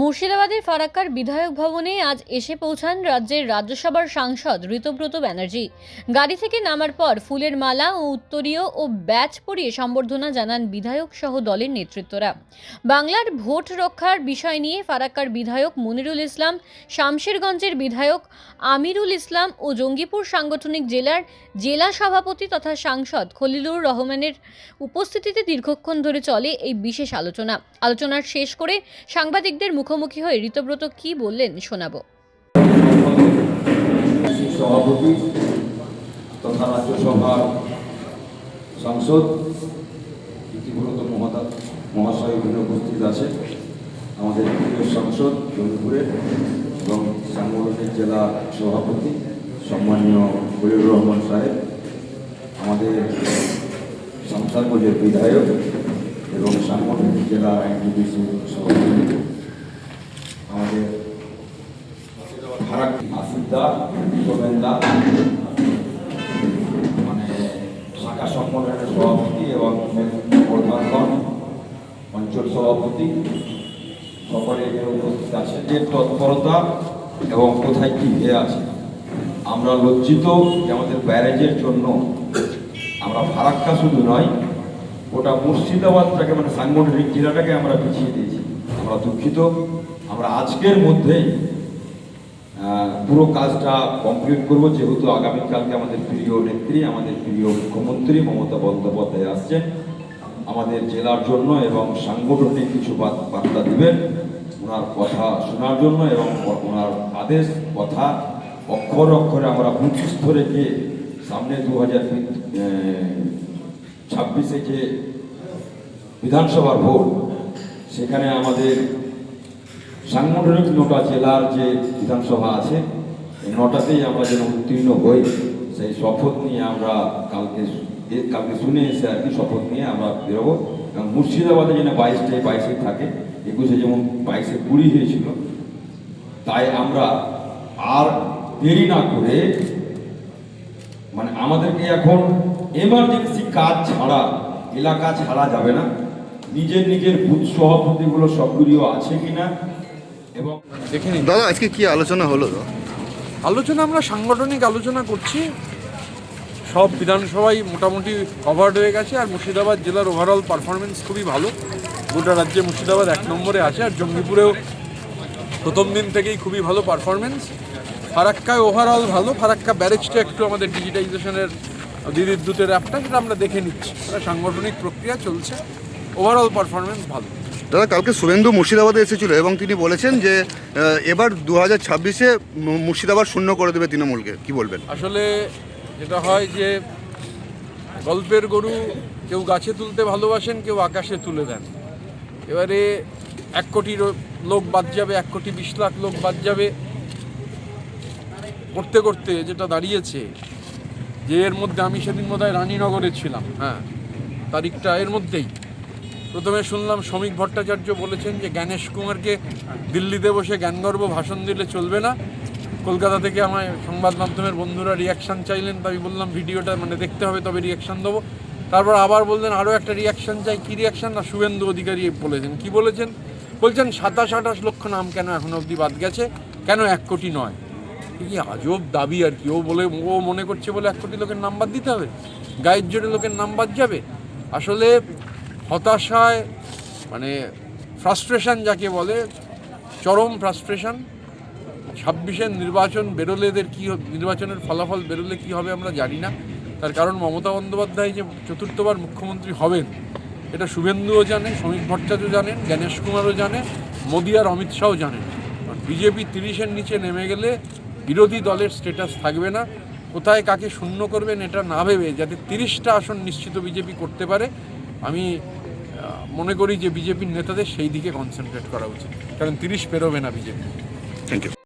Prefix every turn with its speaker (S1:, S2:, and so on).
S1: মুর্শিদাবাদের ফারাক্কার বিধায়ক ভবনে আজ এসে পৌঁছান রাজ্যের রাজ্যসভার সাংসদ ঋতব্রত ব্যানার্জি। গাড়ি থেকে নামার পর ফুলের মালা ও উত্তরীয় ও ব্যাচ পরিয়ে সম্বর্ধনা জানান বিধায়ক সহ দলের নেতৃত্বরা। বাংলার ভোট রক্ষার বিষয় নিয়ে ফারাক্কার বিধায়ক মনিরুল ইসলাম, শামশেরগঞ্জের বিধায়ক আমিরুল ইসলাম ও জঙ্গিপুর সাংগঠনিক জেলার জেলা সভাপতি তথা সাংসদ খলিলুর রহমানের উপস্থিতিতে দীর্ঘক্ষণ ধরে চলে এই বিশেষ আলোচনা। আলোচনার শেষ করে সাংবাদিকদের মুখোমুখি হয়ে ঋতব্রত কি বললেন শোনাবো।
S2: সভাপতি তথা রাজ্যসভার সাংসদ ইতিব্রত মহাশয় এখানে উপস্থিত আছে। আমাদের প্রিয় সাংসদ জঙ্গিপুরের এবং সাংগঠনিক জেলা সভাপতি সম্মানীয় খলিলুর রহমান সাহেব, আমাদের সংসারগঞ্জের বিধায়ক এবং সাংগঠনিক জেলা আইনজীবী সভাপতি আমাদের ফারাক আসিদ্দা সোমেন্দা মানে শাখা সংগঠনের সভাপতি এবং প্রধানগণ অঞ্চল সভাপতি। সকলে উপস্থিত আছে যে তৎপরতা এবং কোথায় কি হয়ে আছে। আমরা লজ্জিত যে আমাদের ব্যারেজের জন্য আমরা ফারাক্কা শুধু নয় ওটা মুর্শিদাবাদটাকে মানে সাংগঠনিক জেলাটাকে আমরা পিছিয়ে দিয়েছি। আমরা দুঃখিত। আমরা আজকের মধ্যেই পুরো কাজটা কমপ্লিট করব, যেহেতু আগামীকালকে আমাদের প্রিয় নেত্রী, আমাদের প্রিয় মুখ্যমন্ত্রী মমতা বন্দ্যোপাধ্যায় আসছেন, আমাদের জেলার জন্য এবং সাংগঠনিক কিছু বার্তা দিবেন। ওনার কথা শোনার জন্য এবং ওনার আদেশ, কথা অক্ষর অক্ষরে আমরা মুখস্থ রেখে সামনে দু হাজার ছাব্বিশে যে বিধানসভার ভোট, সেখানে আমাদের সাংগঠনিক নটা জেলার যে বিধানসভা আছে, এই নটাতেই আমরা যেন উত্তীর্ণ হই, সেই শপথ নিয়ে আমরা কালকে কালকে শুনে এসে আর কি শপথ নিয়ে আমরা বেরোবো। এবং মুর্শিদাবাদে যেন বাইশটায় বাইশে থাকে, একুশে যেমন বাইশে কুড়ি হয়েছিল, তাই আমরা আর দেরি না করে মানে আমাদেরকে এখন এমার্জেন্সি কাজ ছাড়া, এলাকা ছাড়া যাবে না। নিজের নিজের বুথ সভাপতিগুলো সক্রিয় আছে কিনা এবং
S3: দেখে নিন।
S4: দাদা আজকে কি আলোচনা হলো?
S3: আলোচনা আমরা সাংগঠনিক আলোচনা করছি। সব বিধানসভায় মোটামুটি কভার্ড হয়ে গেছে আর মুর্শিদাবাদ জেলার ওভারঅল পারফরমেন্স খুবই ভালো। গোটা রাজ্যে মুর্শিদাবাদ এক নম্বরে আছে আর জঙ্গিপুরেও প্রথম দিন থেকেই খুবই ভালো পারফরমেন্স ফারাক্কায় ওভারঅল ভালো ফারাক্কা ব্যারেজটা একটু আমাদের ডিজিটাইজেশনের দিদির দূতের অ্যাপটা সেটা আমরা দেখে নিচ্ছি। সাংগঠনিক প্রক্রিয়া চলছে ওভারঅল পারফরমেন্স ভালো।
S4: দাদা কালকে শুভেন্দু মুর্শিদাবাদে এসেছিল এবং তিনি বলেছেন যে এবার দু হাজার ছাব্বিশে মুর্শিদাবাদ শূন্য করে দেবে তৃণমূলকে। কি বলবেন?
S3: আসলে যেটা হয় যে, গল্পের গরু কেউ গাছে তুলতে ভালোবাসেন, কেউ আকাশে তুলে দেন। এবারে এক কোটি লোক বাদ যাবে, এক কোটি বিশ লাখ লোক বাদ যাবে। করতে করতে যেটা দাঁড়িয়েছে, যে এর মধ্যে আমি সেদিন বোধ হয় রানীনগরে ছিলাম হ্যাঁ তারিখটা এর মধ্যেই। প্রথমে শুনলাম শ্রমিক ভট্টাচার্য বলেছেন যে জ্ঞানেশ কুমারকে দিল্লিতে বসে জ্ঞানগর্ব ভাষণ দিলে চলবে না। কলকাতা থেকে আমায় সংবাদ মাধ্যমের বন্ধুরা রিয়াকশান চাইলেন, তাই বললাম, ভিডিওটা মানে দেখতে হবে, তবে রিয়াকশান দেবো। তারপর আবার বললেন আরও একটা রিয়াকশান চাই। কী রিয়াকশান না, শুভেন্দু অধিকারী বলেছেন। কি বলেছেন? বলছেন, সাতাশ আঠাশ লক্ষ নাম কেন এখনও অবধি বাদ গেছে? কেন এক কোটি নয়? কি আজব দাবি আর কি? ও বলে, ও মনে করছে বলে এক কোটি লোকের নাম্বার দিতে হবে? গায়ের জোরে লোকের নাম বাদ যাবে? আসলে হতাশায় মানে ফ্রাস্ট্রেশন যাকে বলে, চরম ফ্রাস্ট্রেশন ছাব্বিশের নির্বাচন বেরোলে এদের কী নির্বাচনের ফলাফল বেরোলে কী হবে আমরা জানি না। তার কারণ মমতা বন্দ্যোপাধ্যায় যে চতুর্থবার মুখ্যমন্ত্রী হবেন, এটা শুভেন্দুও জানে শ্রমিক ভট্টাচার্য জানেন, জ্ঞানেশ কুমারও জানে, মোদী আর অমিত শাহও জানেন। বিজেপি তিরিশের নিচে নেমে গেলে বিরোধী দলের স্টেটাস থাকবে না। কোথায় কাকে শূন্য করবেন এটা না ভেবে যাতে তিরিশটা আসন নিশ্চিত বিজেপি করতে পারে, আমি মনে করি যে বিজেপির নেতাদের সেই দিকে কনসেন্ট্রেট করা উচিত। কারণ তিরিশ পেরোবে না বিজেপি।
S4: Thank you